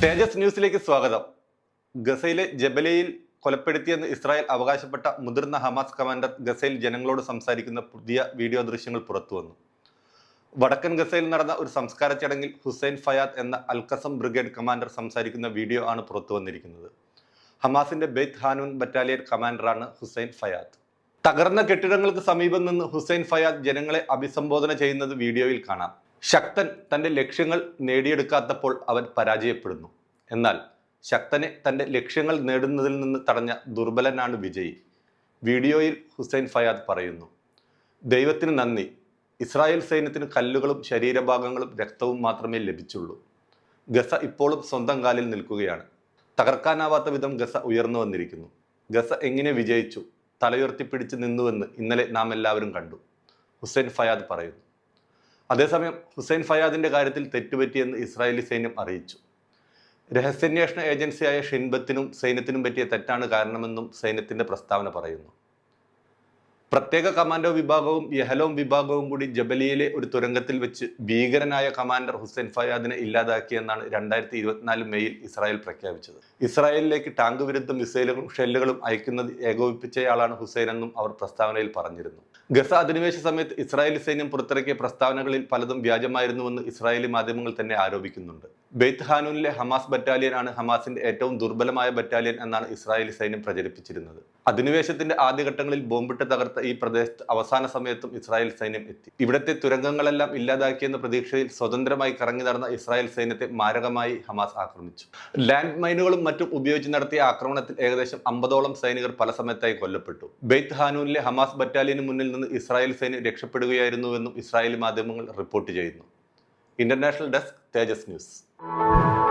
തേജസ് ന്യൂസിലേക്ക് സ്വാഗതം. ഗസയിലെ ജബലയിൽ കൊലപ്പെടുത്തിയെന്ന് ഇസ്രായേൽ അവകാശപ്പെട്ട മുതിർന്ന ഹമാസ് കമാൻഡർ ഗസയിൽ ജനങ്ങളോട് സംസാരിക്കുന്ന പുതിയ വീഡിയോ ദൃശ്യങ്ങൾ പുറത്തു വന്നു. വടക്കൻ ഗസയിൽ നടന്ന ഒരു സംസ്കാര ചടങ്ങിൽ ഹുസൈൻ ഫയാദ് എന്ന അൽക്കസം ബ്രിഗേഡ് കമാൻഡർ സംസാരിക്കുന്ന വീഡിയോ ആണ് പുറത്തു വന്നിരിക്കുന്നത്. ഹമാസിന്റെ ബെയ്ത്ത് ഹാനൂൻ ബറ്റാലിയൻ കമാൻഡറാണ് ഹുസൈൻ ഫയാദ്. തകർന്ന കെട്ടിടങ്ങൾക്ക് സമീപം നിന്ന് ഹുസൈൻ ഫയാദ് ജനങ്ങളെ അഭിസംബോധന ചെയ്യുന്നത് വീഡിയോയിൽ കാണാം. ശക്തൻ തന്റെ ലക്ഷ്യങ്ങൾ നേടിയെടുക്കാത്തപ്പോൾ അവൻ പരാജയപ്പെടുന്നു. എന്നാൽ ശക്തനെ തന്റെ ലക്ഷ്യങ്ങൾ നേടുന്നതിൽ നിന്ന് തടഞ്ഞ ദുർബലനാണ് വിജയി. വീഡിയോയിൽ ഹുസൈൻ ഫയാദ് പറയുന്നു ദൈവത്തിന് നന്ദി. ഇസ്രായേൽ സൈന്യത്തിന് കല്ലുകളും ശരീരഭാഗങ്ങളും രക്തവും മാത്രമേ ലഭിച്ചുള്ളൂ. ഗസ ഇപ്പോഴും സ്വന്തം കാലിൽ നിൽക്കുകയാണ്. തകർക്കാനാവാത്ത വിധം ഗസ ഉയർന്നു വന്നിരിക്കുന്നു. ഗസ എങ്ങനെ വിജയിച്ചു? തലയുയർത്തിപ്പിടിച്ച് നിന്നുവെന്ന് ഇന്നലെ നാം എല്ലാവരും കണ്ടു ഹുസൈൻ ഫയാദ് പറയുന്നു. അതേസമയം ഹുസൈൻ ഫയാദിന്റെ കാര്യത്തിൽ തെറ്റുപറ്റിയെന്ന് ഇസ്രായേലി സൈന്യം അറിയിച്ചു. രഹസ്യാന്വേഷണ ഏജൻസിയായ ഷിൻബത്തിനും സൈന്യത്തിനും പറ്റിയ തെറ്റാണ് കാരണമെന്നും സൈന്യത്തിന്റെ പ്രസ്താവന പറയുന്നു. പ്രത്യേക കമാൻഡോ വിഭാഗവും യഹലോം വിഭാഗവും കൂടി ജബലിയിലെ ഒരു തുരങ്കത്തിൽ വെച്ച് ഭീകരനായ കമാൻഡർ ഹുസൈൻ ഫയാദിനെ ഇല്ലാതാക്കിയെന്നാണ് രണ്ടായിരത്തി ഇരുപത്തിനാല് മെയ്യിൽ ഇസ്രായേൽ പ്രഖ്യാപിച്ചത്. ഇസ്രായേലിലേക്ക് ടാങ്ക് വിരുദ്ധ മിസൈലുകളും ഷെല്ലുകളും അയക്കുന്നത് ഏകോപിപ്പിച്ചയാളാണ് ഹുസൈൻ എന്നും അവർ പ്രസ്താവനയിൽ പറഞ്ഞിരുന്നു. ഗസ അധിനിവേശ സമയത്ത് ഇസ്രായേലി സൈന്യം പുറത്തിറക്കിയ പ്രസ്താവനകളിൽ പലതും വ്യാജമായിരുന്നുവെന്ന് ഇസ്രായേലി മാധ്യമങ്ങൾ തന്നെ ആരോപിക്കുന്നുണ്ട്. ബെയ്ത്ത് ഹാനൂനിലെ ഹമാസ് ബറ്റാലിയൻ ആണ് ഹമാസിന്റെ ഏറ്റവും ദുർബലമായ ബറ്റാലിയൻ എന്നാണ് ഇസ്രായേലി സൈന്യം പ്രചരിപ്പിച്ചിരുന്നത്. അധിനിവേശത്തിന്റെ ആദ്യഘട്ടങ്ങളിൽ ബോംബിട്ട് തകർത്ത ഈ പ്രദേശത്ത് അവസാന സമയത്തും ഇസ്രായേൽ സൈന്യം എത്തി. ഇവിടത്തെ തുരങ്കങ്ങളെല്ലാം ഇല്ലാതാക്കിയെന്ന പ്രതീക്ഷയിൽ സ്വതന്ത്രമായി കറങ്ങി നടന്ന ഇസ്രായേൽ സൈന്യത്തെ മാരകമായി ഹമാസ് ആക്രമിച്ചു. ലാൻഡ് മൈനുകളും മറ്റും ഉപയോഗിച്ച് നടത്തിയ ആക്രമണത്തിൽ ഏകദേശം അമ്പതോളം സൈനികർ പല സമയത്തായി കൊല്ലപ്പെട്ടു. ബെയ്ത്ത് ഹാനൂനിലെ ഹമാസ് ബറ്റാലിയന് മുന്നിൽ നിന്ന് ഇസ്രായേൽ സൈന്യം രക്ഷപ്പെടുകയായിരുന്നുവെന്നും ഇസ്രായേലി മാധ്യമങ്ങൾ റിപ്പോർട്ട് ചെയ്യുന്നു. International desk Tejas news. Música